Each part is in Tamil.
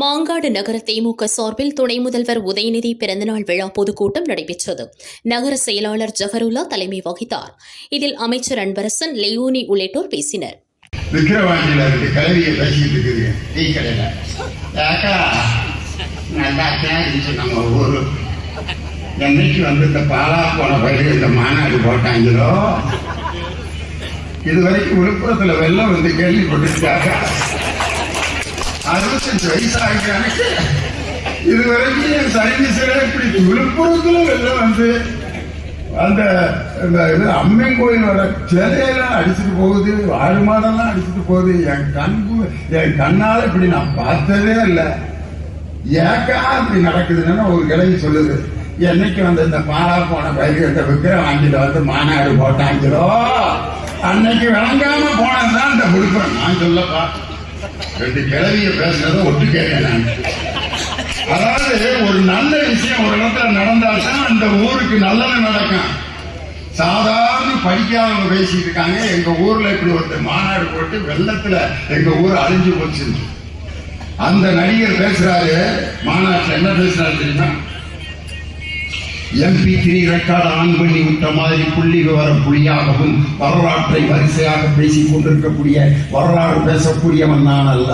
மாங்காடு நகர திமுக சார்பில் துணை முதல்வர் உதயநிதி பிறந்தநாள் விழா பொதுக்கூட்டம் நடைபெற்றது. நகர செயலாளர் ஜஃபருல்லா தலைமை வகித்தார். இதில் அமைச்சர் அன்பரசன் லியோனி உள்ளிட்டோர் பேசினர். என்னைக்கு வந்து இந்த பாலா போன பயிர் இந்த மாநாடு போட்டாங்களோ? இது வரைக்கும் விழுப்புரத்துல வெள்ளம் வந்து கேள்விப்பட்டிருக்காங்க. அறுபத்தஞ்சு வயசு எனக்கு இதுவரைக்கும் என் சர்வீஸ்ல இப்படி விழுப்புரத்துல வந்து அந்த இந்த இது அம்மன் கோயிலோட சிலையெல்லாம் அடிச்சுட்டு போகுது ஆடு மாடெல்லாம் அடிச்சுட்டு போகுது. என் கண்பு என் கண்ணால இப்படி நான் பார்த்ததே இல்லை. ஏக்கா இப்படி நடக்குதுன்னு ஒரு கிளவி சொல்லுது. என்னைக்கு வந்து இந்த பாலா போன பயிர்கிட்ட இந்த வாங்கிட்டு வந்து மாநாடு போட்டாங்களோ அன்னைக்கு விளங்காம போனதுதான் இந்த விழுப்புரம் நான் சொல்லப்பா ரெண்டு கிழவிய பேசுறத ஒட்டு கேட்டேன் அதாவது ஒரு நல்ல விஷயம் ஒரு இடத்துல நடந்தால்தான் அந்த ஊருக்கு நல்லது நடக்கும். சாதாரண படிக்காதவங்க பேசிட்டு இருக்காங்க. எங்க ஊர்ல இப்படி ஒருத்தர் மாநாடு போட்டு வெள்ளத்துல எங்க ஊர் அழிஞ்சு போச்சு அந்த நடிகர் பேசுறாரு. மாநாட்டில் என்ன பேசுறாரு தெரியுமா? எம்பி த்ரீ ரெக்கார்டு ஆன் பண்ணி விட்ட மாதிரி புள்ளி விவர புலியாகவும் வரலாற்றை வரிசையாக பேசிக் கொண்டிருக்கக்கூடிய வரலாறு பேசக்கூடியவன் நான் அல்ல.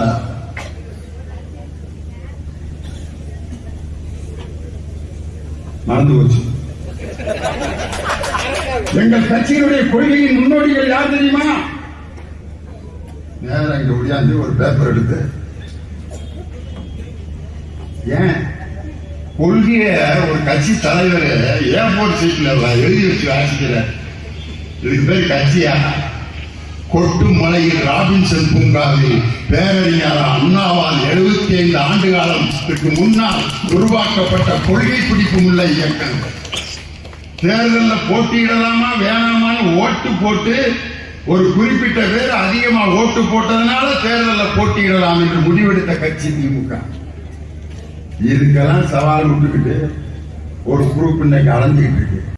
மறந்து போச்சு. எங்கள் கட்சியினுடைய கொள்கையின் முன்னோடிகள் யார் தெரியுமா? நேரம் இங்க முடியாது ஒரு பேப்பர் எடுத்து. ஏன்? கொள்கைய ஒரு கட்சி தலைவர் ஏர்போர்ட் சீட்ல எழுதி வச்சு வாசிக்கிற இதுக்கு பேர் கட்சியா? கொட்டு மலையில் ராபின்சன் பூங்காவில் பேரறிஞர் அண்ணாவால் எழுபத்தி ஐந்து ஆண்டு காலத்துக்கு முன்னால் உருவாக்கப்பட்ட கொள்கை பிடிப்பும் உள்ள இயக்கம். தேர்தலில் போட்டியிடலாமா வேணாமான்னு ஓட்டு போட்டு ஒரு குறிப்பிட்ட பேர் அதிகமாக ஓட்டு போட்டதுனால தேர்தலில் போட்டியிடலாம் என்று முடிவெடுத்த கட்சி திமுக. இதுக்கெல்லாம் சவால் விட்டுக்கிட்டு ஒரு குரூப் இன்னைக்கு அலைஞ்சுக்கிட்டு இருக்கு.